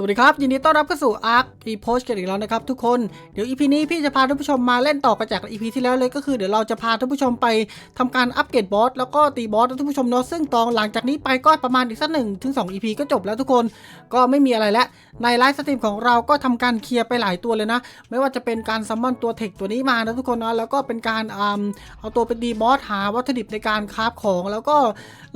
สวัสดีครับ ยินดีต้อนรับเข้าสู่ Ark e p o s t กันอีกแล้วนะครับทุกคนเดี๋ยว EP นี้พี่จะพาท่านผู้ชมมาเล่นต่อกันจาก EP ที่แล้วเลยก็คือเดี๋ยวเราจะพาท่านผู้ชมไปทำการอัปเกรดบอสแล้วก็ตีบอสนะท่านผู้ชมเนาะซึ่งตอนหลังจากนี้ไปก็ประมาณอีกสักหนึ่งถึงสอง EP ก็จบแล้วทุกคนก็ไม่มีอะไรแล้วในไลฟ์สตรีมของเราก็ทำการเคลียร์ไปหลายตัวเลยนะ ไม่ว่าจะเป็นการซัมมอนตัวเทคตัวนี้มานะทุกคนนะแล้วก็เป็นการอืมเอาตัวเป็นดีบอสหาวัตถุดิบในการคราฟของ แล้วก็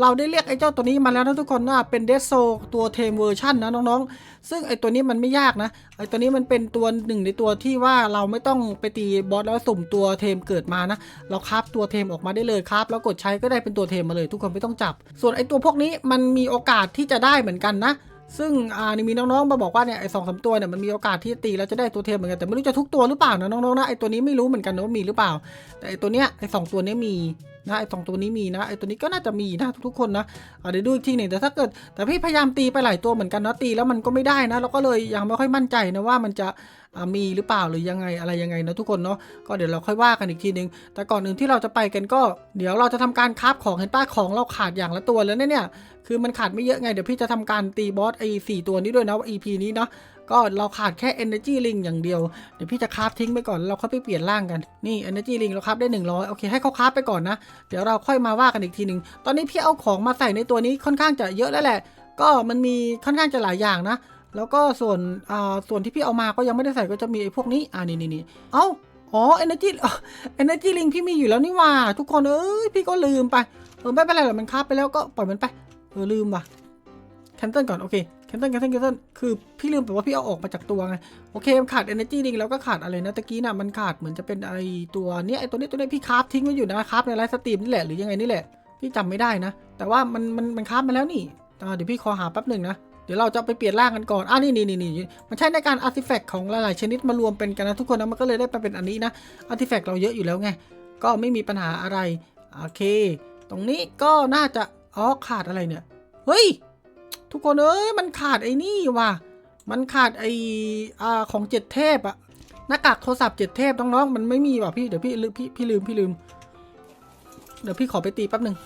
เราได้เรียกไอ้เจ้าตัวนี้มาแล้วนะทุกคนนะเป็นเดโซตัวเทมเวอร์ชันนะน้องๆซึ่งไอตัวนี้มันไม่ยากนะ ไอตัวนี้มันเป็นตัวหนึ่งในตัวที่ว่าเราไม่ต้องไปตีบอสแล้วสุ่มตัวเทมเกิดมานะ เราคราฟตัวเทมออกมาได้เลยครับแล้วกดใช้ก็ได้เป็นตัวเทมมาเลย ทุกคนไม่ต้องจับ ส่วนไอตัวพวกนี้มันมีโอกาสที่จะได้เหมือนกันนะซึ่งอ่านี่มีน้องๆมาบอกว่าเนี่ยไอสองสามตัวเนี่ยมันมีโอกาสที่ตีแล้วจะได้ตัวเทมเหมือนกันแต่ไม่รู้จะทุกตัวหรือเปล่านะน้องๆนะไอตัวนี้ไม่รู้เหมือนกันนะว่ามีหรือเปล่า แต่ไอตัวเนี้ยไอสองตัวเนี้ยมี นะไอสองตัวนี้มีนะไอตัวนี้ก็น่าจะมีนะทุกๆคนนะเดี๋ยวดูอีกทีหนึ่งแต่ถ้าเกิดแต่พี่พยายามตีไปหลายตัวเหมือนกันนะตีแล้วมันก็ไม่ได้นะเราก็เลยยังไม่ค่อยมั่นใจนะว่ามันจะ มีหรือเปล่าหรือยังไงอะไรยังไงนะทุกคนเนาะก็เดี๋ยวเราค่อยว่ากันอีกทีนึง แต่ก่อนอื่นที่เราจะไปกันก็ เดี๋ยวเราจะทำการคาฟของเห็นป้าของเราขาดอย่างละตัวแล้วเนี่ยคือมันขาดไม่เยอะไงเดี๋ยวพี่จะทำการตีบอสไอ้สี่ตัวนี้ด้วยนะว่า EP นี้เนาะก็เราขาดแค่ Energy Ring อย่างเดียว เดี๋ยวพี่จะคราฟทิ้งไปก่อนเราค่อยไปเปลี่ยนร่างกัน นี่ Energy Ring เราคราฟได้ 100 โอเค ให้เขาคราฟไปก่อนนะ เดี๋ยวเราค่อยมาว่ากันอีกทีหนึ่ง ตอนนี้พี่เอาของมาใส่ในตัวนี้ค่อนข้างจะเยอะแล้วแหละ ก็มันมีค่อนข้างจะหลายอย่างนะ แล้วก็ส่วนอ่าส่วนที่พี่เอามาก็ยังไม่ได้ใส่ก็จะมีไอ้พวกนี้อ่านี่นี่นี่เอ้าอ๋อ Energy อะ Energy Ring พี่มีอยู่แล้วนี่ว่า ทุกคนเอ้ยพี่ก็ลืมไปเออไม่เป็นไรหรอกมันคาฟไปแล้วก็ปล่อยมันไปเออลืมว่ะแคนเซิลก่อนโอเคแคนเซิลแคนเซิลแคนเซิลคือพี่ลืมไปว่าพี่เอาออกมาจากตัวไงโอเคมันขาด energy ดิงแล้วก็ขาดอะไรนะตะกี้น่ะมันขาดเหมือนจะเป็นไอตัวเนี้ยไอตัวนี้ตัวนี้พี่คาฟทิ้งไว้อยู่นะครับในไลฟ์สตรีมนี่แหละหรือยังไงนี่แหละพี่จำไม่ได้นะ แต่ว่ามันมันมันคาฟมาแล้วนี่เดี๋ยวพี่ขอหาแป๊บหนึ่งนะ เดี๋ยวเราจะไปเปลี่ยนร่างกันก่อนอ่านี่นี่นี่นี่มันใช้ในการอาร์ติแฟกต์ของหลาย ๆ ชนิดมารวมเป็นกันนะทุกคนนะมันก็เลยได้ไปเป็นอันนี้นะอาร์ติแฟกต์เราเยอะอยู่แล้วไงก็ไม่มีปัญหาอะไรโอเค ตรงนี้ก็น่าจะอ๋อขาดอะไรเนี่ยเฮ้ยทุกคนเอ้ยมันขาดไอ้นี่ว่ะมันขาดไอ้อ่าของเจ็ดเทพอะหน้ากากโทรศัพท์เจ็ดเทพน้องๆมันไม่มีว่ะพี่เดี๋ยวพี่ลืมพี่พี่ลืมพี่ลืม เดี๋ยวพี่ขอไปตีแป๊บหนึ่ง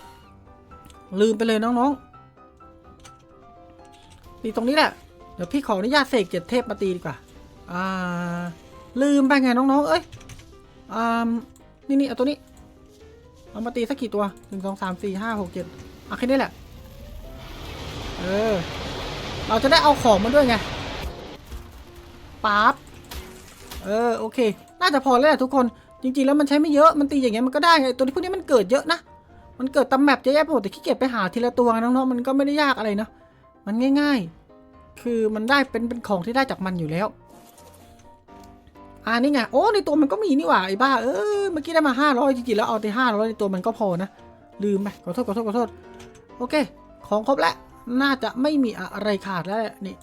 ลืมไปเลยน้องๆ ตีตรงนี้แหละ เดี๋ยวพี่ขออนุญาตเสกเจ็ดเทพมาตีดีกว่า อ่า ลืมไปไงน้องๆ เอ้ย อ่า นี่นี่เอาตัวนี้ เอามาตีสักกี่ตัวหนึ่งสองสามสี่ห้าหกเจ็ดเอาแค่นี้แหละ เออ เราจะได้เอาของมาด้วยไงปั๊บเออ โอเค น่าจะพอแล้วแหละทุกคน จริงๆ แล้วมันใช้ไม่เยอะ มันตีอย่างเงี้ยมันก็ได้ไง ตัวนี้พวกนี้มันเกิดเยอะนะ มันเกิดตำแมปเยอะแยะไปหมดแต่ขี้เกียจไปหาทีละตัวน้องๆ มันก็ไม่ได้ยากอะไรนะ มันง่ายๆ คือมันได้เป็นเป็นของที่ได้จากมันอยู่แล้วอ่านี่ไง โอ้ ในตัวมันก็มีนี่หว่าไอ้บ้า เออเมื่อกี้ได้มาห้าร้อยจริงๆ แล้วเอาไปห้าร้อยในตัวมันก็พอนะ ลืมไป ขอโทษ ขอโทษ ขอโทษ โอเค ของครบแล้ว น่าจะไม่มีอะไรขาดแล้วแหละนี่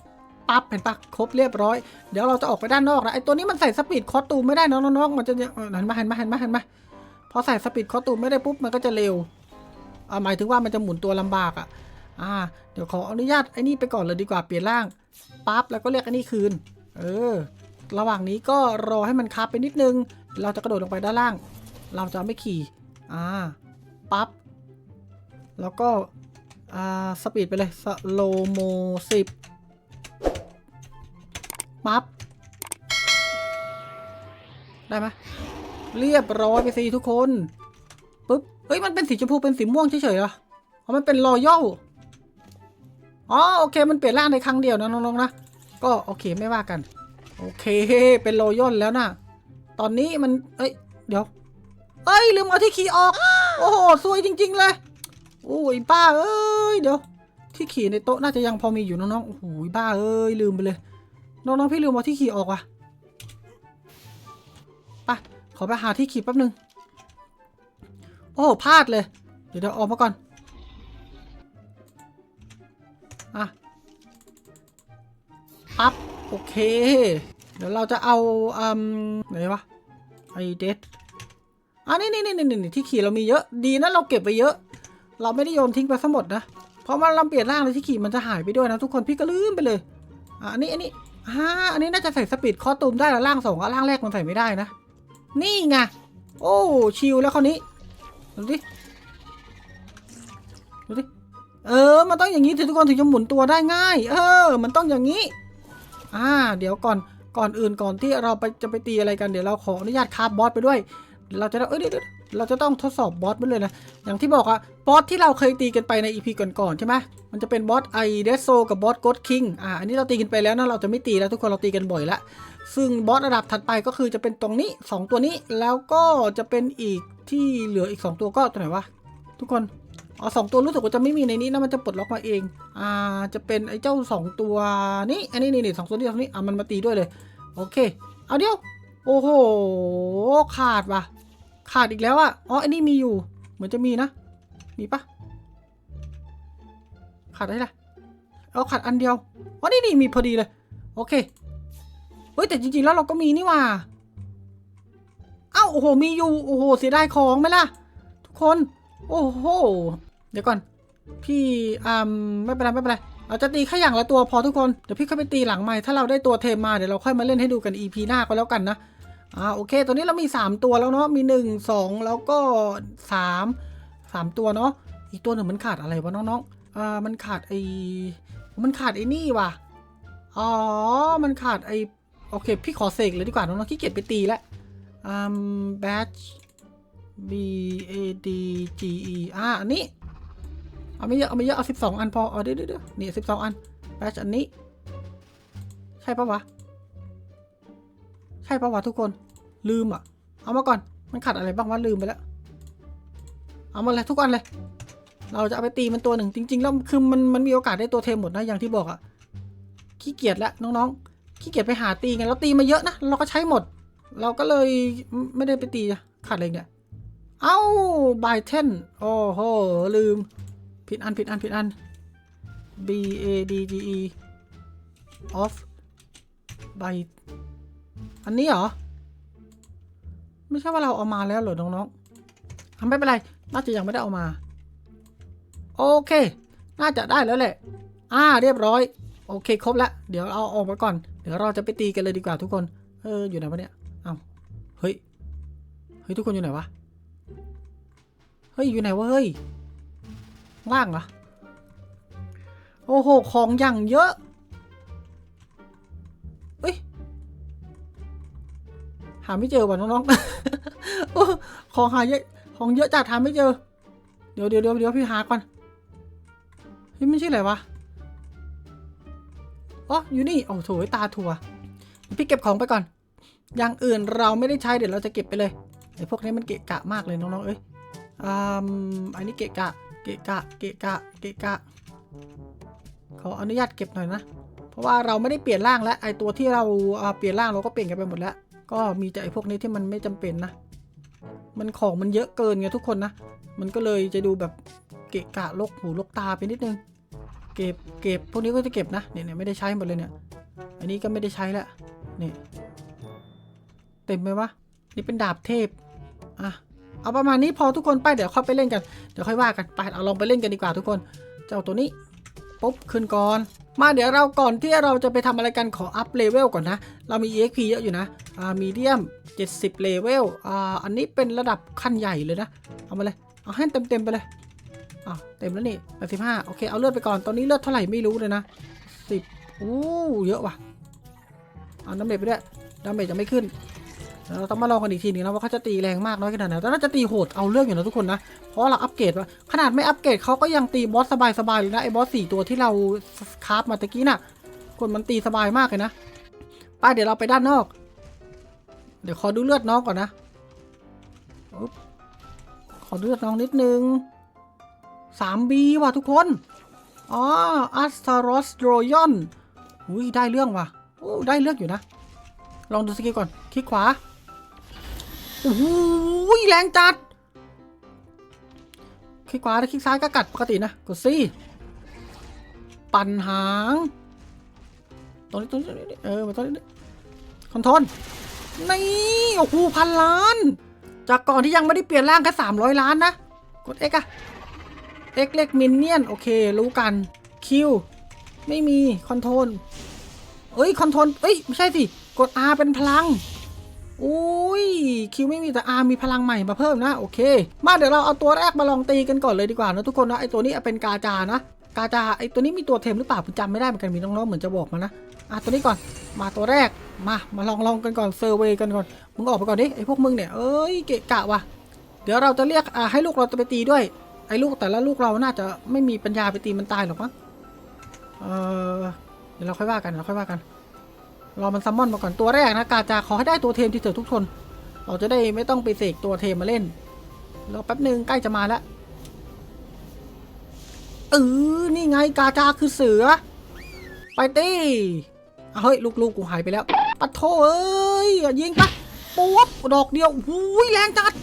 ปั๊บเห็นปะครบเรียบร้อย เดี๋ยวเราจะออกไปด้านนอกนะ ไอ้ตัวนี้มันใส่สปีดคอสตูมไม่ได้นะน้องมันจะเออเห็นมาเห็นมาเห็นมาเห็นมาพอใส่สปีดคอสตูมไม่ได้ปุ๊บ มันก็จะเร็ว อ่าหมายถึงว่ามันจะหมุนตัวลำบากอะ อ่า เดี๋ยวขออนุญาตไอ้นี่ไปก่อนเลยดีกว่าเปลี่ยนร่างปั๊บแล้วก็เรียกไอ้นี่คืน เออ ระหว่างนี้ก็รอให้มันคาบไปนิดนึง เราจะกระโดดลงไปด้านล่าง เราจะไม่ขี่ อ่า ปั๊บ แล้วก็ อ่า สปีดไปเลย สโลโมสิบปั๊บ ได้ไหมเรียบร้อยไปสิทุกคนปุ๊บ เฮ้ย มันเป็นสีชมพูเป็นสีม่วงเฉยๆเหรออ๋อมันเป็นรอยัล อ๋อโอเคมันเปลี่ยนร่างในครั้งเดียวนะน้องๆนะ ก็โอเคไม่ว่ากัน โอเคเป็นรยัลแล้วนะตอนนี้มัน เอ้ยเดี๋ยว เอ้ยลืมเอาที่ขี่ออก โอ้โหซวยจริง ๆ เลย โอ้ยบ้าเอ้ยเดี๋ยว ที่ขี่ในโต๊ะน่าจะยังพอมีอยู่น้องๆ โอ้โหบ้าเอ้ยลืมไปเลย น้องๆพี่ลืมเอาที่ขี่ออกว่ะไปขอไปหาที่ขี่แป๊บนึง โอ้พลาดเลย เดี๋ยวเดี๋ยวออกมาก่อน ปั๊บโอเค เดี๋ยวเราจะเอาอืมไหนวะไอเดดอะนี่นี่นี่นี่ที่ขี่เรามีเยอะดีนะเราเก็บไปเยอะ เราไม่ได้โยนทิ้งไปทั้งหมดนะเพราะว่าเราเปลี่ยนร่างเลยที่ขี่มันจะหายไปด้วยนะทุกคนพี่ก็ลืมไปเลยอะอันนี้อันนี้อ่าอันนี้น่าจะใส่สปีดคอตูมได้แล้วร่างสองกับร่างแรกมันใส่ไม่ได้นะ นี่ไงโอ้ชิลแล้วคราวนี้ดูดิดูดิเออ มันต้องอย่างนี้ถึงทุกคนถึงจะหมุนตัวได้ง่าย เออ มันต้องอย่างนี้ อ่า เดี๋ยวก่อนก่อนอื่นก่อนที่เราไปจะไปตีอะไรกันเดี๋ยวเราขออนุญาตคาบบอสไปด้วย เราจะเอ้ยเดี๋ยวเราจะต้องทดสอบบอสไปเลยนะ อย่างที่บอกอะบอสที่เราเคยตีกันไปใน EP ก่อนๆใช่ไหมมันจะเป็นบอสไอเดโซกับบอสโกดคิงอ่าอันนี้เราตีกันไปแล้วนะเราจะไม่ตีแล้วทุกคนเราตีกันบ่อยละซึ่งบอสระดับถัดไปก็คือจะเป็นตรงนี้ 2 ตัวนี้แล้วก็จะเป็นอีกที่เหลืออีก 2 ตัวก็ตัวไหนวะทุกคน อ๋อสองตัวรู้สึกว่าจะไม่มีในนี้นะมันจะปลดล็อกมาเอง อ่าจะเป็นไอ้เจ้า 2 ตัวนี้อันนี้นี่นี่สองตัวนี้สองตัวนี้อะมันมาตีด้วยเลยโอเค เอาเดี๋ยวโอ้โหขาดว่ะ ขาดอีกแล้วอะอ๋ออันนี้มีอยู่ เหมือนจะมีนะ มีปะขาดอะไรล่ะเอาขาดอันเดียวอ๋อนี่นี่มีพอดีเลย โอเคเฮ้ยแต่จริงๆแล้วเราก็มีนี่ว่าเอ้าโอ้โหมีอยู่โอ้โหเสียดายของไหมล่ะ ทุกคน โอ้โห เดี๋ยวก่อน พี่อ่าไม่เป็นไรไม่เป็นไรเราจะตีแค่อย่างละตัวพอทุกคนเดี๋ยวพี่เขาไปตีหลังใหม่ถ้าเราได้ตัวเทมมาเดี๋ยวเราค่อยมาเล่นให้ดูกัน EP หน้าก็แล้วกันนะอ่าโอเคตอนนี้เรามี 3 ตัวแล้วเนาะมี 1 2 แล้วก็ 3 3 ตัวเนาะอีกตัวหนึ่งมันขาดอะไรวะน้องๆอ่ามันขาดไอมันขาดไอ้นี่ว่ะอ๋อมันขาดไอโอเค พี่ขอเสกเลยดีกว่าน้องๆขี้เกียจไปตีแล้วอืม batch b a d g e อ่าอันนี้ เอาไม่เยอะเอาไม่เยอะเอาสิบสองอันพอเอาเดี๋ยวเดี๋ยวเดี๋ยวนี่สิบสองอัน batch อันนี้ ใช่ปะวะ ใช่ปะวะทุกคนลืมอะ เอามาก่อนมันขัดอะไรบ้างวะลืมไปแล้ว เอามาเลยทุกอันเลย เราจะเอาไปตีมันตัวหนึ่งจริง ๆ แล้วคือมันมันมีโอกาสได้ตัวเทมหมดนะอย่างที่บอกอะขี้เกียจแล้วน้องๆขี้เกียจไปหาตีกันแล้วตีมาเยอะนะเราก็ใช้หมด เราก็เลยไม่ได้ไปตีขาดอะไรเนี่ย เอ้าบายเทนโอ้โหลืม ผิดอันผิดอันผิดอัน B A D G E off by อันนี้เหรอ ไม่ใช่ว่าเราเอามาแล้วเหรอน้องๆทำไม่เป็นไร น่าจะยังไม่ได้เอามา โอเค น่าจะได้แล้วแหละ อ่าเรียบร้อย โอเค ครบแล้ว เดี๋ยวเอาออกมาก่อน เดี๋ยวเราจะไปตีกันเลยดีกว่าทุกคน เออ อยู่ไหนวะเนี่ย เอ้าเฮ้ย เฮ้ย ทุกคนอยู่ไหนวะ เฮ้ย อยู่ไหนวะ เฮ้ย ล่างเหรอ โอ้โห ของอย่างเยอะเฮ้ย หาไม่เจอว่ะน้องๆโอ้ของหาเยอะ ของเยอะจัดหาไม่เจอ เดี๋ยวเดี๋ยวเดี๋ยวเดี๋ยวพี่หาก่อน เฮ้ยไม่ใช่อะไรวะ อ๋อ อยู่นี่ โอ้โถตาถั่ว พี่เก็บของไปก่อน อย่างอื่นเราไม่ได้ใช้เดี๋ยวเราจะเก็บไปเลยไอ้พวกนี้มันเกะกะมากเลยน้องๆ เอ้ยอืมอันนี้เกะกะ เกะกะ เกะกะ เกะกะ ขออนุญาตเก็บหน่อยนะ เพราะว่าเราไม่ได้เปลี่ยนร่างแล้ว ไอตัวที่เราเปลี่ยนร่างเราก็เปลี่ยนกันไปหมดแล้ว ก็มีแต่ไอพวกนี้ที่มันไม่จำเป็นนะ มันของมันเยอะเกินไงทุกคนนะ มันก็เลยจะดูแบบเกะกะลกหูลกตาไปนิดนึง เก็บ เก็บ พวกนี้ก็จะเก็บนะ เนี่ยไม่ได้ใช้หมดเลยเนี่ย อันนี้ก็ไม่ได้ใช้แล้วนี่ เต็มไหมวะ นี่เป็นดาบเทพ อะ เอาประมาณนี้พอทุกคนไปเดี๋ยวค่อยไปเล่นกันเดี๋ยวค่อยว่ากันไปเอาลองไปเล่นกันดีกว่าทุกคน เจ้าตัวนี้ปุ๊บขึ้นก่อน มาเดี๋ยวเราก่อนที่เราจะไปทำอะไรกันขออัพเลเวลก่อนนะ เรามี EXP เยอะอยู่นะอ่ามีเดียม 70เลเวลอ่าอันนี้เป็นระดับขั้นใหญ่เลยนะ เอามาเลย เอาให้เต็มเต็มๆไปเลยอ่าเต็มแล้วนี่85โอเคเอาเลือดไปก่อนตอนนี้เลือดเท่าไหร่ไม่รู้เลยนะ10อู้เยอะว่ะเอาน้ำเมจไปด้วยดาเมจจะไม่ขึ้น เราต้องมาลองกันอีกทีหนึงนะว่าเขาจะตีแรงมากน้อยขนาดไหนแต่น่าจะตีโหดเอาเรื่องอยู่นะทุกคนนะ เพราะเราอัปเกรดว่าขนาดไม่อัปเกรดเขาก็ยังตีบอสสบายๆเลยนะไอ้บอสสี่ตัวที่เราคราฟมาตะกี้น่ะคนมันตีสบายมากเลยนะไปเดี๋ยวเราไปด้านนอก เดี๋ยวขอดูเลือดน้องก่อนนะอขอดูเลือดน้องนิดนึง 3B ว่ะทุกคน อ๋ออัสตารอสโรยอนอุ้ยได้เรื่องว่ะโอ้ได้เรื่องอยู่นะ ลองดูสกิลก่อน คลิกขวา โอ้โหแรงจัด คลิกขวาแล้วคลิกซ้ายก็กัดปกตินะ กดซี่ ปั่นหาง ตรงนี้ตรงนี้เออมาตรงนี้คอนโทรลนี่โอ้โหพันล้าน จากก่อนที่ยังไม่ได้เปลี่ยนร่างแค่สามร้อยล้านนะ กด X อะ X เล็กมินเนี่ยน โอเค รู้กัน Q ไม่มีคอนโทรลเอ้ยคอนโทรลเอ้ย ไม่ใช่สิ กด R เป็นพลัง อุ้ยคิวไม่มีแต่ R มีพลังใหม่มาเพิ่มนะ โอเค มาเดี๋ยวเราเอาตัวแรกมาลองตีกันก่อนเลยดีกว่านะทุกคนนะไอตัวนี้เป็นกาจานะ กาจาไอตัวนี้มีตัวเทมหรือเปล่าผมจำไม่ได้เหมือนกันมีน้องๆเหมือนจะบอกมานะอะตัวนี้ก่อนมาตัวแรกมามาลองลองกันก่อนเซอร์เวยกันก่อนมึงออกไปก่อนดิไอพวกมึงเนี่ยเอ้ยเกะกะว่ะเดี๋ยวเราจะเรียกอ่าให้ลูกเราจะไปตีด้วยไอ้ลูกแต่ละลูกเราน่าจะไม่มีปัญญาไปตีมันตายหรอกมั้งเออเดี๋ยวเราค่อยว่ากันเราค่อยว่ากัน รอมันซัมมอนมาก่อนตัวแรกนะกาจาขอให้ได้ตัวเทมที่เถอะทุกคน เราจะได้ไม่ต้องไปเสกตัวเทมมาเล่นรอแป๊บหนึ่งใกล้จะมาแล้วเออนี่ไงกาจาคือเสือ ไปตีเฮ้ย ลูกๆกูหายไปแล้วปะโถเอ้ยยิงปะปุ๊บดอกเดียวหูยแรงจัด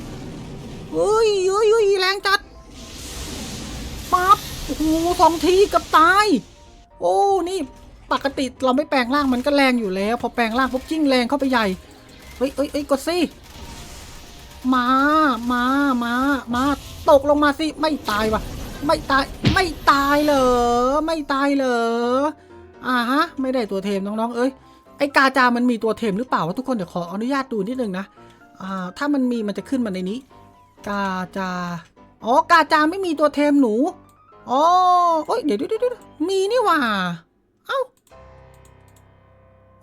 เฮ้ยเฮ้ยเฮ้ยแรงจัดปั๊บโอ้โหสองทีกับตาย โอ้ นี่ ปกติเราไม่แปลงร่างมันก็แรงอยู่แล้ว พอแปลงร่างปุ๊บยิ่งแรงเข้าไปใหญ่ เฮ้ยเฮ้ยเฮ้ยกดสิมา มา มา มา ตกลงมาสิ ไม่ตายวะไม่ตาย ไม่ตายเหรอ ไม่ตายเหรอ อ่าฮะ ไม่ได้ตัวเทมน้องๆ เอ้ย ไอ้กาจามันมีตัวเทมหรือเปล่าวะทุกคนเดี๋ยวขออนุญาตดูนิดนึงนะ อ่า ถ้ามันมีมันจะขึ้นมาในนี้ กาจา อ๋อ กาจาไม่มีตัวเทมหนู อ๋อเอ้ย เดี๋ยวเดี๋ยวเดี๋ยวมีนี่หว่า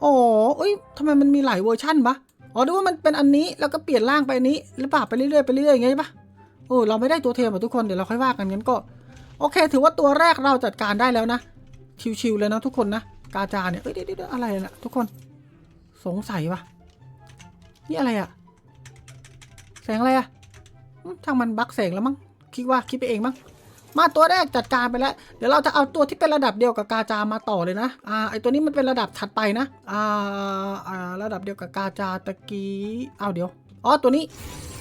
อ๋อเอ้ยทำไมมันมีหลายเวอร์ชั่นปะอ๋อดูว่ามันเป็นอันนี้แล้วก็เปลี่ยนร่างไปอันนี้หรือเปล่าไปเรื่อยๆไปเรื่อยๆอย่างงี้ปะโอ้เราไม่ได้ตัวเทมอะทุกคนเดี๋ยวเราค่อยว่ากันงั้นก็ โอเค ถือว่าตัวแรกเราจัดการได้แล้วนะ ชิวๆเลยนะทุกคนนะกาจาเนี่ยเอ้ยเดี๋ยวอะไรนะทุกคน สงสัยปะนี่อะไรอะแสงอะไรอะอืมช่างมันบักแสงแล้วมั้งคิดว่าคิดไปเองมั้ง มาตัวแรกจัดการไปแล้ว เดี๋ยวเราจะเอาตัวที่เป็นระดับเดียวกับกาจามาต่อเลยนะอ่าไอตัวนี้มันเป็นระดับถัดไปนะอ่าอ่าระดับเดียวกับกาจาตะกี้เอาเดี๋ยวอ๋อตัวนี้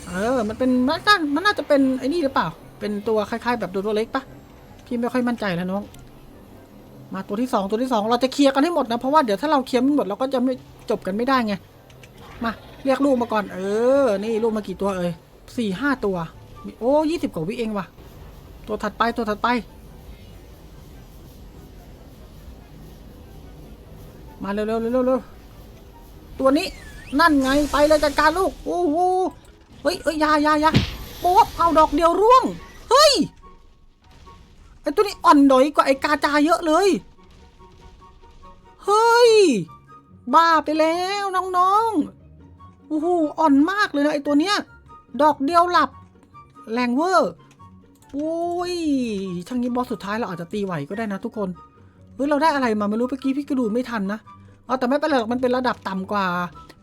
เออมันเป็นมันน่ามันน่าจะเป็นไอ้นี่หรือเปล่า เป็นตัวคล้ายๆ แบบตัวเล็กปะพี่ไม่ค่อยมั่นใจแล้วน้องมาตัวที่สองตัวที่สองเราจะเคลียร์กันให้หมดนะ เพราะว่าเดี๋ยวถ้าเราเคลียร์ไม่หมดเราก็จะไม่จบกันไม่ได้ไง มาเรียกลูกมาก่อน เออ นี่ลูกมากี่ตัวเอ่ยสี่ห้าตัว โอ้ยี่สิบกว่าวิเองว่ะ ตัวถัดไปตัวถัดไป มาเร็วๆเร็วๆเร็วตัวนี้นั่นไงไปเลยจัดการลูกโอ้โหเฮ้ยเอ้ยยายายาปุ๊บเอาดอกเดียวร่วงเฮ้ยไอตัวนี้อ่อนดอยกว่าไอกาจาเยอะเลยเฮ้ยบ้าไปแล้วน้องๆโอ้โหอ่อนมากเลยนะไอตัวเนี้ยดอกเดียวหลับแรงเวอร์ อ้ยช่างนี้บอสสุดท้ายเราอาจจะตีไหวก็ได้นะทุกคนเฮ้ยเราได้อะไรมาไม่รู้เมื่อกี้พี่ก็ดูไม่ทันนะเอาแต่ไม่เป็นไรหรอกมันเป็นระดับต่ำกว่า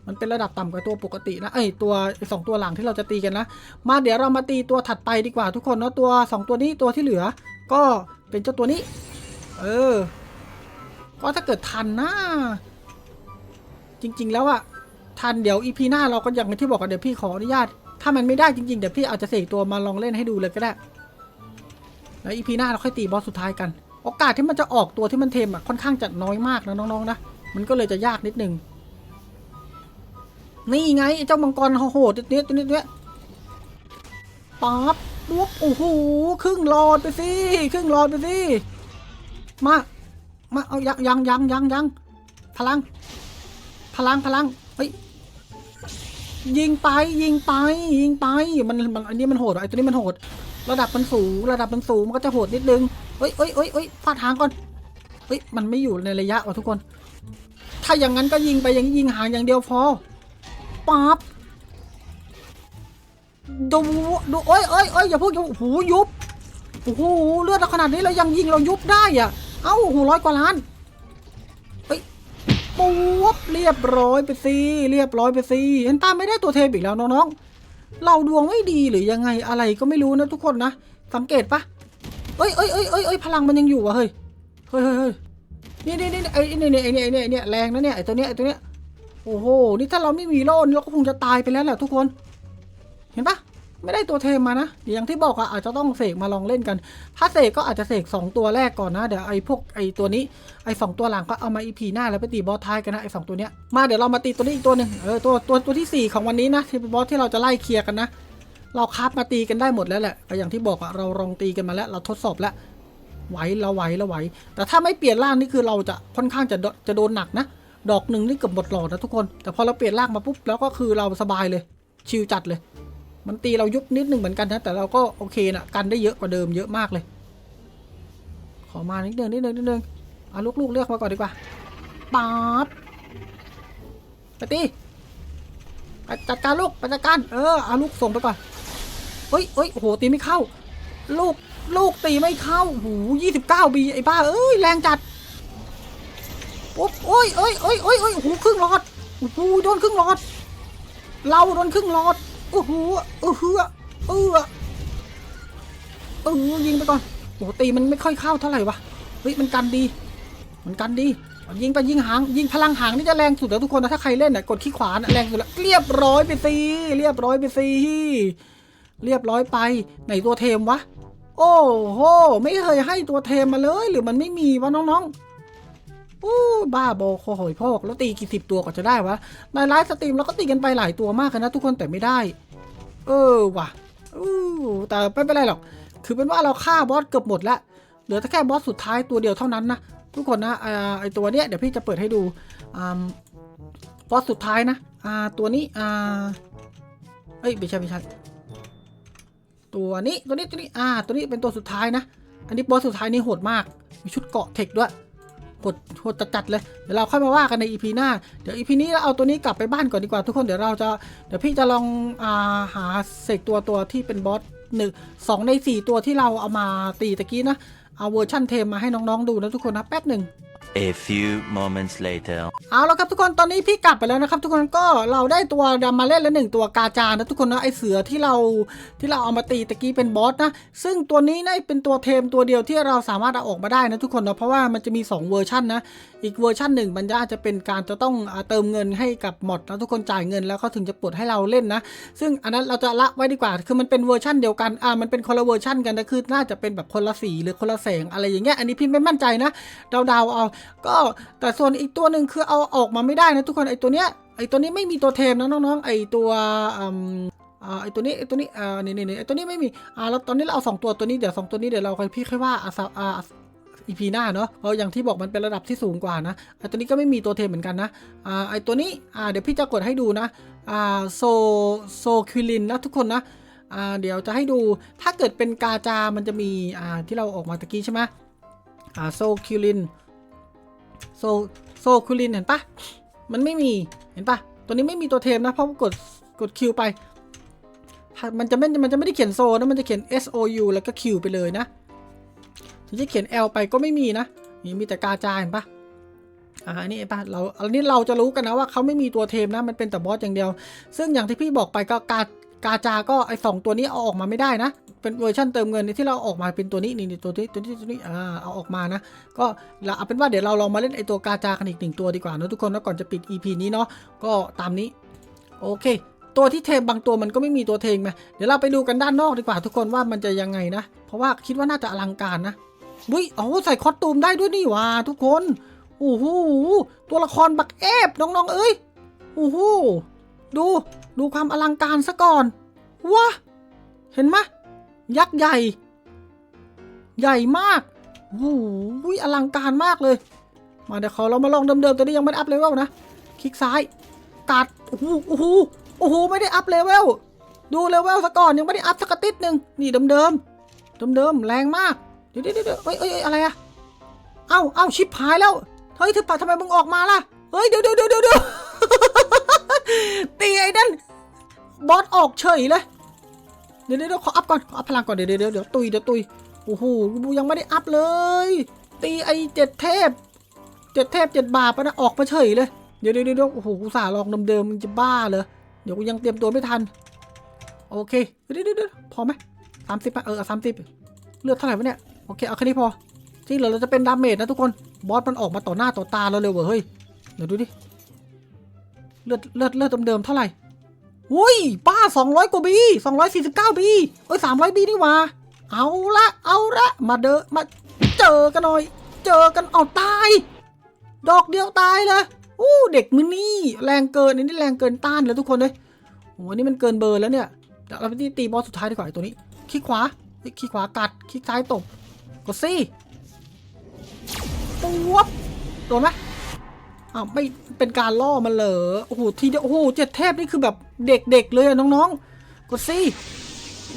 มันเป็นระดับต่ำกว่าตัวปกตินะเอ้ยตัวสองตัวหลังที่เราจะตีกันนะมาเดี๋ยวเรามาตีตัวถัดไปดีกว่าทุกคนเนาะตัวสองตัวนี้ตัวที่เหลือ ก็เป็นเจ้าตัวนี้ เออ ก็ถ้าเกิดทันนะ จริง ๆ แล้วอะทันเดี๋ยวอีพีหน้าเราก็อย่างที่บอกกันเดี๋ยวพี่ขออนุญาต ถ้ามันไม่ได้จริงๆเดี๋ยวพี่อาจจะเสกตัวมาลองเล่นให้ดูเลยก็ได้ แล้วอีพีหน้าเราค่อยตีบอสสุดท้ายกัน โอกาสที่มันจะออกตัวที่มันเทมอะค่อนข้างจะน้อยมากนะน้องๆนะมันก็เลยจะยากนิดนึงนี่ไงเจ้ามังกรโหดตัวนี้ตัวนี้ตัวนี้ปั๊บปุ๊บโอ้โหครึ่งหลอดไปสิครึ่งหลอดไปสิมามาเอายังยังยังยังยังพลัง พลังพลังเฮ้ยยิงไปยิงไปยิงไปมันมันอันนี้มันโหดไอ้ตัวนี้มันโหด ระดับมันสูงระดับมันสูงมันก็จะโหดนิดนึงเอ้ยเอ้ยเอ้ยเอ้ยฟาดหางก่อนเอ้ยมันไม่อยู่ในระยะว่ะทุกคน ถ้าอย่างนั้นก็ยิงไปอย่างยิงหางอย่างเดียวพอปั๊บดูดูโอ้ยเอ้ยเอ้ยอย่าพูดอย่าโอ้โหยุบโอ้โหเลือดเราขนาดนี้เรายังยิงเรายุบได้อะเอ้าโอ้โหร้อยกว่าล้านเอ้ยปุ๊บเรียบร้อยไปสิเรียบร้อยไปสิเห็นตาไม่ได้ตัวเทปอีกแล้วน้องๆ เราดวงไม่ดีหรือยังไงอะไรก็ไม่รู้นะทุกคนนะ สังเกตปะเอ้ยเอ้ยเอ้ยเอ้ยเอ้ยพลังมันยังอยู่อะเฮ้ย เฮ้ยเฮ้ยเฮ้ยนี่นี่นี่ไอ้นี่นี่ไอ้นี่ไอ้นี่ไอ้นี่แรงนะเนี่ยไอ้ตัวเนี้ยไอ้ตัวเนี้ย โอ้โห นี่ถ้าเราไม่มีโล่นี่เราก็คงจะตายไปแล้วแหละทุกคน เห็นปะ ไม่ได้ตัวเทมมานะอย่างที่บอกอะอาจจะต้องเสกมาลองเล่นกัน ถ้าเสกก็อาจจะเสกสองตัวแรกก่อนนะเดี๋ยวไอ้พวกไอ้ตัวนี้ไอ้สองตัวหลังก็เอามาอีพีหน้าแล้วไปตีบอสท้ายกันนะไอ้สองตัวเนี้ยมาเดี๋ยวเรามาตีตัวนี้อีกตัวหนึ่งเออตัวตัวตัวที่สี่ของวันนี้นะที่เป็นบอสที่เราจะไล่เคลียร์กันนะเราคับมาตีกันได้หมดแล้วแหละก็อย่างที่บอกอะเราลองตีกันมาแล้ว เราทดสอบแล้วไหวเราไหวเราไหว แต่ถ้าไม่เปลี่ยนร่างนี่คือเราจะค่อนข้างจะโดจะโดนหนักนะ ดอกหนึ่งนี่เกือบหมดหลอดนะทุกคน แต่พอเราเปลี่ยนร่างมาปุ๊บแล้วก็คือเราสบายเลย ชิลจัดเลย มันตีเรายุบนิดหนึ่งเหมือนกันนะแต่เราก็โอเคนะกันได้เยอะกว่าเดิมเยอะมากเลย ขอมานิดนึงนิดนึงนิดนึงเอาลูกๆเลือกมาก่อนดีกว่าป๊าบไปตีไปจัดการลูกไปจัดการเออเอาลูกส่งไปก่อนเฮ้ยเฮ้ยโหตีไม่เข้า ลูกลูกตีไม่เข้าโอ้โหยี่สิบเก้าบีไอ้บ้าเอ้ยแรงจัดโอ๊บโอ้ยเอ้ยเอ้ยเอ้ยเอ้ยโอ้โหครึ่งหลอดโอ้โหโดนครึ่งหลอด เราโดนครึ่งหลอด โอ้โหเออเฮือเออเออยิงไปก่อนโอ้ตีมันไม่ค่อยเข้าเท่าไหร่วะเฮ้ยมันกันดี มันกันดียิงไปยิงหางยิงพลังหางนี่จะแรงสุดแล้วทุกคนนะถ้าใครเล่นน่ะกดขี้ขวานะแรงสุดแล้วเรียบร้อยไปสิเรียบร้อยไปสิเรียบร้อยไปไหนตัวเทมวะ โอ้โหไม่เคยให้ตัวเทมมาเลย หรือมันไม่มีวะน้องๆโอ้บ้าบอคอหอยพอกแล้วตีกี่สิบตัวกว่าจะได้วะในไลฟ์สตรีมเราก็ตีกันไปหลายตัวมากเลยนะทุกคนแต่ไม่ได้ เออว่ะอู้แต่ไม่เป็นไรหรอก คือเป็นว่าเราฆ่าบอสเกือบหมดแล้ว เหลือแค่บอสสุดท้ายตัวเดียวเท่านั้นนะทุกคนนะไอตัวเนี้ยเดี๋ยวพี่จะเปิดให้ดูอบอสสุดท้ายนะอ่าตัวนี้อ่าเอ้ยไม่ใช่ไม่ใช่ตัวนี้ตัวนี้ตัวนี้อ่าตัวนี้เป็นตัวสุดท้ายนะ อันนี้บอสสุดท้ายนี่โหดมาก มีชุดเกาะเทคด้วย กดโหดจัดเลยเดี๋ยวเราค่อยมาว่ากันในอีพีหน้าเดี๋ยวอีพีนี้เราเอาตัวนี้กลับไปบ้านก่อนดีกว่าทุกคนเดี๋ยวเราจะเดี๋ยวพี่จะลองอ่าหาเสกตัวตัวที่เป็นบอสหนึ่งสองในสี่ตัวที่เราเอามาตีตะกี้นะเอาเวอร์ชั่นเทมมาให้น้องๆดูนะทุกคนนะแป๊บหนึ่ง A few moments later. เอาละครับทุกคนตอนนี้พี่กลับไปแล้วนะครับ ทุกคนก็เราได้ตัวดำมาเล่นแล้วหนึ่งตัวกาจานะทุกคนนะไอเสือที่เราที่เราเอามาตีตะกี้เป็นบอสนะ ซึ่งตัวนี้นะเป็นตัวเทมตัวเดียวที่เราสามารถเอาออกมาได้นะทุกคนนะเพราะว่ามันจะมี 2 เวอร์ชันนะ อีกเวอร์ชันหนึ่งมันจะอาจจะเป็นการจะต้องเติมเงินให้กับมอดแล้วทุกคนจ่ายเงินแล้วเขาถึงจะปลดให้เราเล่นนะ ซึ่งอันนั้นเราจะละไว้ดีกว่าคือมันเป็นเวอร์ชันเดียวกันอ่ามันเป็นคนละเวอร์ชันกันนะคือน่าจะเป็นแบบคนละสีหรือคนละแสงอะไรอย่างเงี้ยอันนี้พี่ไม่มั่นใจนะเดาๆเอาก็แต่ส่วนอีกตัวหนึ่งคือเอาออกมาไม่ได้นะทุกคนไอตัวเนี้ยไอตัวนี้ไม่มีตัวเทมนะน้องๆไอตัวอืมอ่าไอตัวนี้ไอตัวนี้อ่านี่นี่นี่ไอตัวนี้ไม่มีอ่าแล้วตอนนี้เราเอาสองตัวตัวนี้เดี๋ยวสองตัวนี้เดี๋ยวเราค่อยพี่ค่อยว่าอ่าอ่าอีพีหน้าเนาะเพราะอย่างที่บอกมันเป็นระดับที่สูงกว่านะไอตัวนี้ก็ไม่มีตัวเทมเหมือนกันนะอ่าไอตัวนี้อ่าเดี๋ยวพี่จะกดให้ดูนะอ่าโซโซควิลินนะทุกคนนะอ่าเดี๋ยวจะให้ดูถ้าเกิดเป็นกาจามันจะมีอ่าที่เราออกมาตะกี้ใช่ไหมอ่าโซคิลิน โซโซคูลินเห็นปะมันไม่มีเห็นปะตัวนี้ไม่มีตัวเทมนะเพราะกดกดคิวไป มันจะไม่มันจะไม่ได้เขียนโซนะมันจะเขียน S O U แล้วก็คิวไปเลยนะถึงจะเขียน L ไปก็ไม่มีนะนี่มีแต่กาจายเห็นปะอ่านนี้เห็นปะเราอันนี้เราจะรู้กันนะว่าเขาไม่มีตัวเทมนะมันเป็นแต่บอสอย่างเดียว ซึ่งอย่างที่พี่บอกไปก็กากาจาก็ไอสองตัวนี้เอาออกมาไม่ได้นะ เป็นเวอร์ชันเติมเงินที่เราออกมาเป็นตัวนี้นี่ตัวนี้ตัวนี้ตัวนี้อ่าเอาออกมานะ ก็เอาเป็นว่าเดี๋ยวเราลองมาเล่นไอตัวกาจากันอีกหนึ่งตัวดีกว่านะทุกคนนะก่อนจะปิด EP นี้เนาะก็ตามนี้โอเค ตัวที่เทมบางตัวมันก็ไม่มีตัวเทงไหมเดี๋ยวเราไปดูกันด้านนอกดีกว่า ทุกคนว่ามันจะยังไงนะ เพราะว่าคิดว่าน่าจะอลังการนะวิอ๋อใส่คอสตูมได้ด้วยนี่หว่าทุกคนโอ้โหตัวละครบักเอฟน้องๆ เอ้ยโอ้โหดูดูความอลังการซะก่อนว้าเห็นไหม ยักษ์ใหญ่ ใหญ่มากโอ้โหอลังการมากเลย มาเดี๋ยวขอเรามาลองเดิมๆตัวนี้ยังไม่ได้อัพเลเวลนะ คลิกซ้ายกัด โอ้โห โอ้โห โอ้โห ไม่ได้อัพเลเวล ดูเลเวลซะก่อนยังไม่ได้อัพสักติดหนึ่งนี่เดิมๆ เดิมๆ แรงมาก เดี๋ยวเดี๋ยวเดี๋ยวเอ้ยเอ้ยอะไรอะเอ้าเอ้าชิปหายแล้ว เฮ้ยเธอปะทำไมมึงออกมาล่ะ เฮ้ยเดี๋ยวเดี๋ยวเดี๋ยวเดี๋ยวตีไอ้นั่นบอสออกเฉยเลย เดี๋ยวเดี๋ยวเดี๋ยวขออัพก่อนขออัพพลังก่อนเดี๋ยวเดี๋ยวเดี๋ยวตุยเดี๋ยวตุยโอ้โหบูยังไม่ได้อัพเลย ตีไอเจ็ดเทพเจ็ดเทพเจ็ดบาปนะออกมาเฉยเลยเดี๋ยวเดี๋ยวเดี๋ยวโอ้โหกูสาลองเดิมๆมึงจะบ้าเลยเดี๋ยวกูยังเตรียมตัวไม่ทัน โอเคเดี๋ยวเดี๋ยวเดี๋ยวพอไหมสามสิบเออสามสิบเลือดเท่าไหร่วะเนี่ยโอเคเอาแค่นี้พอที่เหลือเราจะเป็นดาเมจนะทุกคนบอสมันออกมาต่อหน้าต่อตาเราเลยเว้ยเฮ้ยเดี๋ยวดูดิเลือดเลือดเลือดเดิมๆเท่าไหร่ อุ้ยป้าสองร้อยกว่าบีสองร้อยสี่สิบเก้าบีเอ้ยสามร้อยบีนี่ว่า เอาละเอาละมาเดอมาเจอกันหน่อย เจอกันเอาตาย ดอกเดียวตายเลยอู้เด็กมือนี่แรงเกินอันนี้แรงเกินต้านเลยทุกคนเลยโอ้นี่มันเกินเบอร์แล้วเนี่ยเดี๋ยวเราไปที่ตีบอสสุดท้ายดีกว่าไอ้ตัวนี้คลิกขวาคลิกขวากัดคลิกซ้ายตบกดซี่ปุ๊บโดนไหม อ้าวไม่เป็นการล่อมันเหรอโอ้โหทีเดียวโอ้โหเจ็ดเทพนี่คือแบบเด็กๆเลยอะน้องๆ กดซี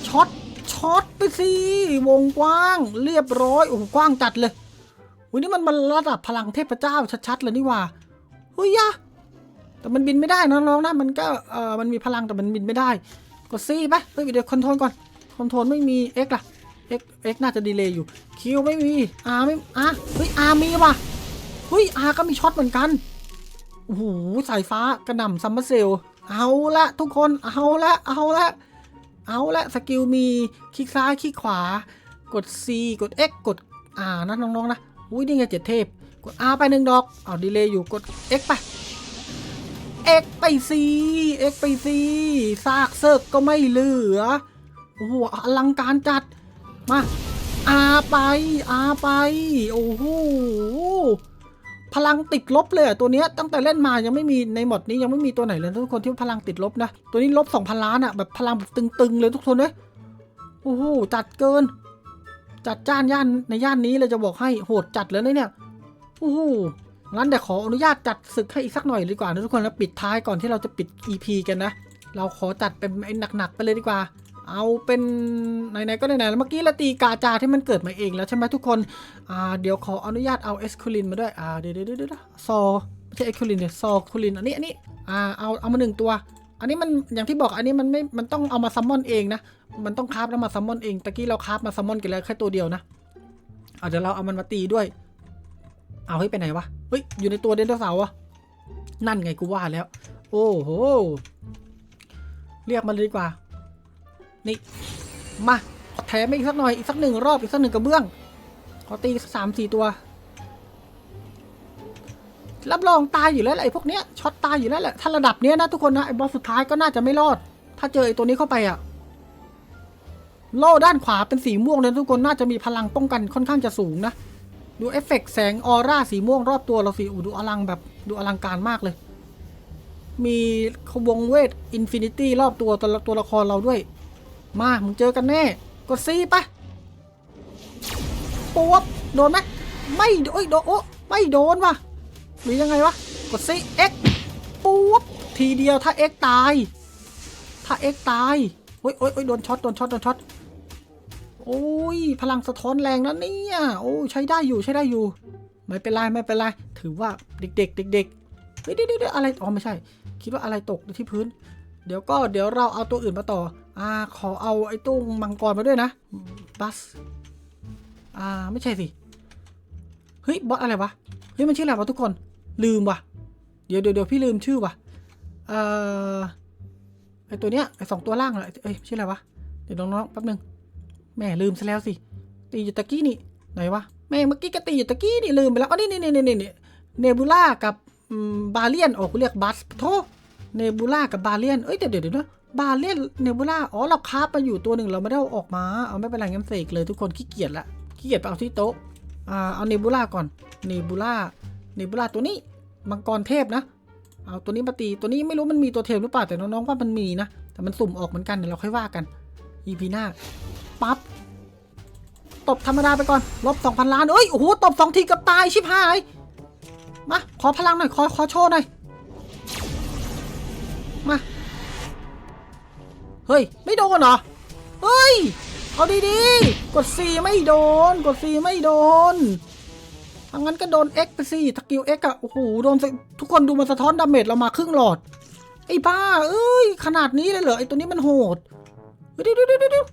ช็อตช็อตไปสิวงกว้าง เรียบร้อยโอ้โหกว้างจัดเลยอุ้ยนี่มันมันระดับพลังเทพเจ้าชัดๆเลยนี่ว่าเฮ้ยยะแต่มันบินไม่ได้น้องๆนะมันก็เออมันมีพลังแต่มันบินไม่ได้ กดซีไปเฮ้ยเดี๋ยวคอนโทรลก่อนคอนโทรลไม่มี X ล่ะ X X น่าจะดีเลย์อยู่ Q ไม่มี R ไม่ R เฮ้ย R มีว่ะ เฮ้ย R ก็มีช็อตเหมือนกันโอ้โหสายฟ้ากระหน่ำซัมเมอร์เซลเอาละทุกคนเอาละเอาละเอาละสกิลมีคลิกซ้ายคลิกขวากด C กด X กด R นะน้องๆนะอุ้ยนี่ไงเจ็ดเทพกด R ไปหนึ่งดอกเอาดีเลย์อยู่กด X ไป X ไป C X ไป C ซากเซิร์กก็ไม่เหลือโอ้โหอลังการจัดมาอาไปอาไป โอ้โห พลังติดลบเลยอะตัวเนี้ยตั้งแต่เล่นมายังไม่มีในหมดนี้ยังไม่มีตัวไหนเลยทุกคนที่พลังติดลบนะตัวนี้ลบ2,000ล้านอะแบบพลังแบบตึงๆเลยทุกคนเลยโอ้โหจัดเกิน จัดจ้านย่านในย่านนี้เลยจะบอกให้โหดจัดเลยนะเนี่ยโอ้โหงั้นเดี๋ยวขออนุญาตจัดศึกให้อีกสักหน่อยดีกว่านะทุกคนแล้วปิดท้ายก่อนที่เราจะปิด EP กันนะ เราขอจัดเป็นไอ้หนักๆไปเลยดีกว่า เอาเป็นไหนๆก็ไหนๆแล้วเมื่อกี้เราตีกาจาที่มันเกิดมาเองแล้วใช่ไหมทุกคนอ่าเดี๋ยวขออนุญาตเอาเอสคูลินมาด้วยอ่าเดี๋ยวเดี๋ยวเดี๋ยวซอไม่ใช่เอสคูลินเนี่ยซอคูลินอันนี้อันนี้อ่าเอาเอามาหนึ่งตัว อันนี้มันอย่างที่บอกอันนี้มันไม่มันต้องเอามาซัมมอนเองนะมันต้องคราฟแล้วมาซัมมอนเองตะกี้เราคราฟมาซัมมอนกันแล้วแค่ตัวเดียวนะเอาเดี๋ยวเราเอามันมาตีด้วย เอาให้ยไปไหนวะเฮ้ยอยู่ในตัวเดนโนเสาร์อะนั่นไงกูว่าแล้ว โอ้โหเรียกมันเลยดีกว่า นี่มาแถมอีกสักหน่อยอีกสักหนึ่งรอบอีกสักหนึ่งกระเบื้องขอตีสามสี่ตัว รับรองตายอยู่แล้วไอ้พวกเนี้ยช็อตตายอยู่แล้วแหละถ้าระดับเนี้ยนะทุกคนนะไอ้บอสสุดท้ายก็น่าจะไม่รอด ถ้าเจอไอ้ตัวนี้เข้าไปอะโล่ด้านขวาเป็นสีม่วงเลยทุกคนน่าจะมีพลังป้องกันค่อนข้างจะสูงนะดูเอฟเฟกต์แสงออร่าสีม่วงรอบตัวเราสิอูดูอลังแบบดูอลังการมากเลย มีวงเวทอินฟินิตี้รอบตัวตัวตัวละครเราด้วย มา มึงเจอกันแน่ กดซีปะปวบโดนไหมไม่โดนโดนโอ้ไม่โดนวะหรือยังไงวะ กดซีเอ็กปวบทีเดียวถ้าเอ็กตาย ถ้าเอ็กตาย โอ้ยโอ้ยโอ้ยโดนช็อต โดนช็อต โดนช็อต โอ้ย พลังสะท้อนแรงนะเนี่ย โอ้ใช้ได้อยู่ ใช้ได้อยู่ ไม่เป็นไร ไม่เป็นไร ถือว่าเด็ก ๆ เด็กๆเฮ้ยเดี๋ยวเดี๋ยวอะไร อ๋อ ไม่ใช่ คิดว่าอะไรตกที่พื้น เดี๋ยวก็ เดี๋ยวเราเอาตัวอื่นมาต่อ อ่าขอเอาไอ้ตุ้มังกรมาด้วยนะบัสอ่าไม่ใช่สิเฮ้ยบอสอะไรวะเฮ้ยมันชื่ออะไรวะทุกคนลืมว่ะเดี๋ยวเดี๋ยวเดี๋ยวพี่ลืมชื่อว่ะเอ่อไอตัวเนี้ยไอสองตัวล่างอะเอ้ยชื่ออะไรวะเดี๋ยวน้องๆแป๊บนึงแม่ลืมซะแล้วสิตีอยู่ตะกี้นี่ไหนวะแม่เมื่อกี้ก็ตีอยู่ตะกี้นี่ลืมไปแล้วอ๋อนี่นี่นี่นี่นี่เนบูล่ากับบาเลียนโอ้กูเรียกบัสโทเนบูล่ากับบาเลียนเอ้ยเดี๋ยวเดี๋ยวเดี๋ยวนะ บาเลียนเนบูล่าอ๋อเราคาบมาอยู่ตัวหนึ่งเราไม่ได้เอาออกมา เอาไม่เป็นไรงั้นเสกเลยทุกคนขี้เกียจละขี้เกียจไปเอาที่โต๊ะอ่าเอาเนบูล่าก่อนเนบูล่าเนบูล่าตัวนี้มังกรเทพนะ เอาตัวนี้มาตีตัวนี้ไม่รู้มันมีตัวเทพหรือเปล่าแต่น้องๆว่ามันมีนะ แต่มันสุ่มออกเหมือนกันเดี๋ยวเราค่อยว่ากัน EP หน้าปั๊บตบธรรมดาไปก่อนลบ2,000ล้านเอ้ยโอ้โหตบสองทีกับตายชิบหายมาขอพลังหน่อยขอขอโชว์หน่อย เฮ้ย ไม่โดนเหรอ เฮ้ย เอาดีๆ กด C ไม่โดน กด C ไม่โดนทางนั้นก็โดน X ไปสิสกิล X อะโอ้โห โดนทุกคนดูมันสะท้อนดาเมจเรามาครึ่งหลอด ไอ้บ้า เอ้ย ขนาดนี้เลยเหรอ ไอ้ตัวนี้มันโหดดี๋ยวเดี๋ยวเดี๋ยวเดี๋ยว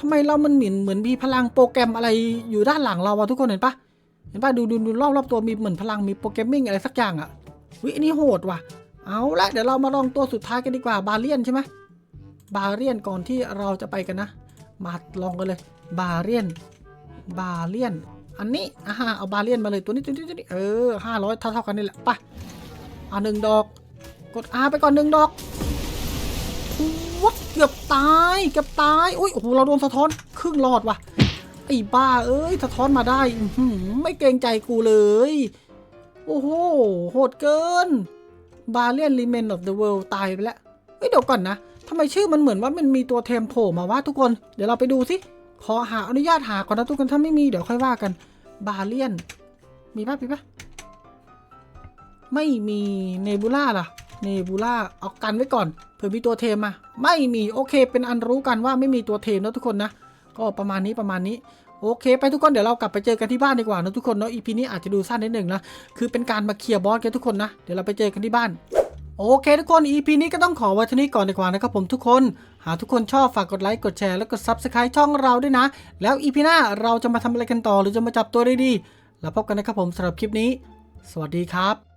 ทำไมเรามันเหมือนเหมือนมีพลังโปรแกรมอะไรอยู่ด้านหลังเราอะทุกคนเห็นปะเห็นปะดูดูดูรอบรอบตัวมีเหมือนพลังมีโปรแกรมมิ่งอะไรสักอย่างอะวิอันนี้โหดว่ะ เอาละเดี๋ยวเรามาลองตัวสุดท้ายกันดีกว่าบาเลียนใช่ไหม บาเลียนก่อนที่เราจะไปกันนะ มาลองกันเลย บาเลียน บาเลียน อันนี้อ่าเอาบาเลียนมาเลยตัวนี้ตัวนี้ตัวนี้เออห้าร้อยเท่าเท่ากันนี่แหละไปเอาหนึ่งดอก กด R ไปก่อนหนึ่งดอกวัดเกือบตายเกือบตายอุ้ยโอ้โหเราโดนสะท้อนครึ่งหลอดว่ะไอ้บ้าเอ้ยสะท้อนมาได้อืไม่เกรงใจกูเลย โอ้โหโหดเกินบาเลียนรีเมน of the world ตายไปแล้วเฮ้ยเดี๋ยวก่อนนะ ทำไมชื่อมันเหมือนว่ามันมีตัวเทมโผล่มาวะทุกคน เดี๋ยวเราไปดูสิ ขอหาอนุญาตหาก่อนนะทุกคนถ้าไม่มีเดี๋ยวค่อยว่ากัน บาเลียน มีปะมีปะไม่มีเนบูล่าล่ะ เนบูล่าเอากันไว้ก่อน เผื่อมีตัวเทมมา ไม่มีโอเค เป็นอันรู้กันว่าไม่มีตัวเทมนะทุกคนนะ ก็ประมาณนี้ประมาณนี้โอเค ไปทุกคนเดี๋ยวเรากลับไปเจอกันที่บ้านดีกว่านะทุกคนเนาะ EP นี้อาจจะดูสั้นนิดหนึ่งนะคือเป็นการมาเคลียร์บอสกันทุกคนนะเดี๋ยวเราไปเจอกันที่บ้าน โอเคทุกคน EP นี้ก็ต้องขอไว้เท่านี้ก่อนดีกว่านะครับผมทุกคน หากทุกคนชอบฝากกดไลค์ กดแชร์ แล้วกด Subscribe ช่องเราด้วยนะ แล้ว EP หน้าเราจะมาทำอะไรกันต่อหรือจะมาจับตัวได้ดี แล้วพบกันนะครับผมสำหรับคลิปนี้ สวัสดีครับ